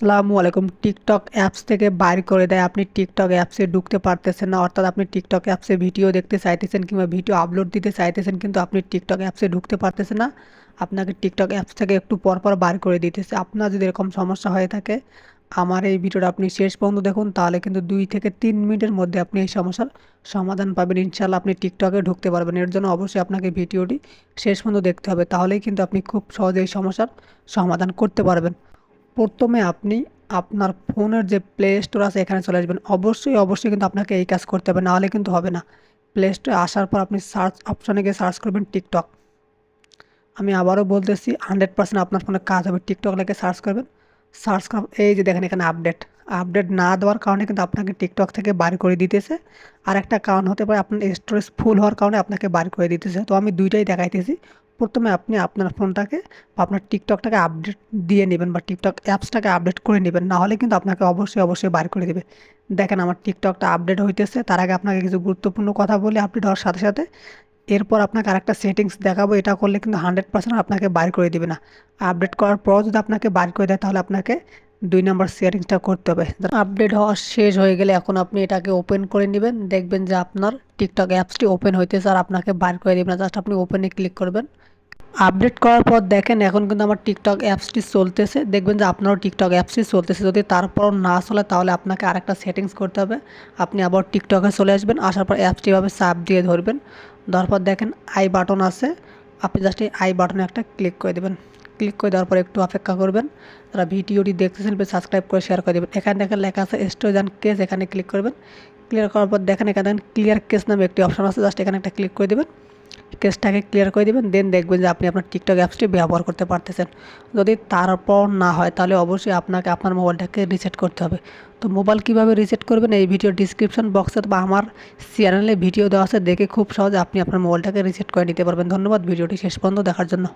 আসসালামু আলাইকুম। TikTok apps থেকে বাইর করে দেয়। আপনি টিকটক অ্যাপসে ঢুকতে পারতেছেন না, অর্থাৎ আপনি টিকটক অ্যাপসে ভিডিও দেখতে চাইতেছেন কিংবা ভিডিও আপলোড দিতে চাইতেছেন কিন্তু আপনি টিকটক অ্যাপসে ঢুকতে পারতেছেন না। আপনাকে টিকটক অ্যাপস থেকে একটু পরপর বার করে দিতেছে। আপনার যদি এরকম সমস্যা হয়ে থাকে, আমার এই ভিডিওটা আপনি শেষ পর্যন্ত দেখুন, তাহলে কিন্তু দুই থেকে তিন মিনিটের মধ্যে আপনি এই সমস্যার সমাধান পাবেন। ইনশাল্লাহ আপনি টিকটকে ঢুকতে পারবেন। এর জন্য অবশ্যই আপনাকে ভিডিওটি শেষ পর্যন্ত দেখতে হবে, তাহলেই কিন্তু আপনি খুব সহজে এই সমস্যার সমাধান করতে পারবেন। প্রথমে আপনি আপনার ফোনের যে প্লে স্টোর আছে, এখানে চলে আসবেন। অবশ্যই অবশ্যই কিন্তু আপনাকে এই কাজ করতে হবে, নাহলে কিন্তু হবে না। প্লে স্টোরে আসার পর আপনি সার্চ অপশানে গিয়ে সার্চ করবেন টিকটক। আমি আবারও বলতেছি, হান্ড্রেড পার্সেন্ট আপনার ফোনে কাজ হবে। টিকটক লেগে সার্চ করবেন। সার্চ কর এই যে দেখেন এখানে আপডেট। আপডেট না দেওয়ার কারণে কিন্তু আপনাকে টিকটক থেকে বার করে দিতেছে। আর একটা কারণ হতে পারে, আপনার স্টোরেজ ফুল হওয়ার কারণে আপনাকে বার করে দিতেছে। তো আমি দুইটাই দেখাইতেছি। প্রথমে আপনি আপনার ফোনটাকে বা আপনার টিকটকটাকে আপডেট দিয়ে নেবেন বা টিকটক অ্যাপসটাকে আপডেট করে নেবেন। নাহলে কিন্তু আপনাকে অবশ্যই অবশ্যই বার করে দেবে। দেখেন আমার টিকটকটা আপডেট হইতেছে। তার আগে আপনাকে কিছু গুরুত্বপূর্ণ কথা বলে, আপডেট হওয়ার সাথে সাথে। এরপর আপনাকে আরেকটা সেটিংস দেখাবো। এটা করলে কিন্তু হান্ড্রেড পার্সেন্ট আপনাকে বার করে দেবে না। আপডেট করার পর যদি আপনাকে বার করে দেয়, তাহলে আপনাকে দুই নম্বর সেটিংসটা করতে হবে। আপডেট হওয়া শেষ হয়ে গেলে এখন আপনি এটাকে ওপেন করে নেবেন। দেখবেন যে আপনার টিকটক অ্যাপসটি ওপেন হইতেছে আর আপনাকে বার করে দেবে না। জাস্ট আপনি ওপেনে ক্লিক করবেন। আপডেট করার পর দেখেন এখন কিন্তু আমার টিকটক অ্যাপসটি চলতেছে। দেখবেন যে আপনারও টিকটক অ্যাপসটি চলতেছে। যদি তারপর না চলে, তাহলে আপনাকে আরেকটা সেটিংস করতে হবে। আপনি আবার টিকটকে চলে আসবেন। আসার পর অ্যাপসটি এভাবে চাপ দিয়ে ধরবেন। ধরার পর দেখেন আই বাটন আছে। আপনি জাস্ট এই আই বাটনে একটা ক্লিক করে দেবেন। ক্লিক করে দেওয়ার পর একটু অপেক্ষা করবেন। তারা ভিডিওটি দেখতেছেন সাবস্ক্রাইব করে শেয়ার করে দেবেন। এখানে দেখেন লেখা আছে স্টোজান কেস এখানে ক্লিক করবেন। ক্লিয়ার করার পর দেখেন এখানে ক্লিয়ার কেস নামে একটি অপশন আছে। জাস্ট এখানে একটা ক্লিক করে দেবেন। কেসটাকে ক্লিয়ার করে দেবেন। দেন দেখবেন যে আপনি আপনার টিকটক অ্যাপসটি ব্যবহার করতে পারতেছেন। যদি তারপর না হয় তাহলে অবশ্যই আপনাকে আপনার মোবাইলটাকে রিসেট করতে হবে। তো মোবাইল কীভাবে রিসেট করবেন এই ভিডিও ডিসক্রিপশন বক্সে বা আমার চ্যানেলে ভিডিও দেওয়া আছে। দেখে খুব সহজে আপনি আপনার মোবাইলটাকে রিসেট করে নিতে পারবেন। ধন্যবাদ। ভিডিওটি শেষ পর্যন্ত দেখার জন্য।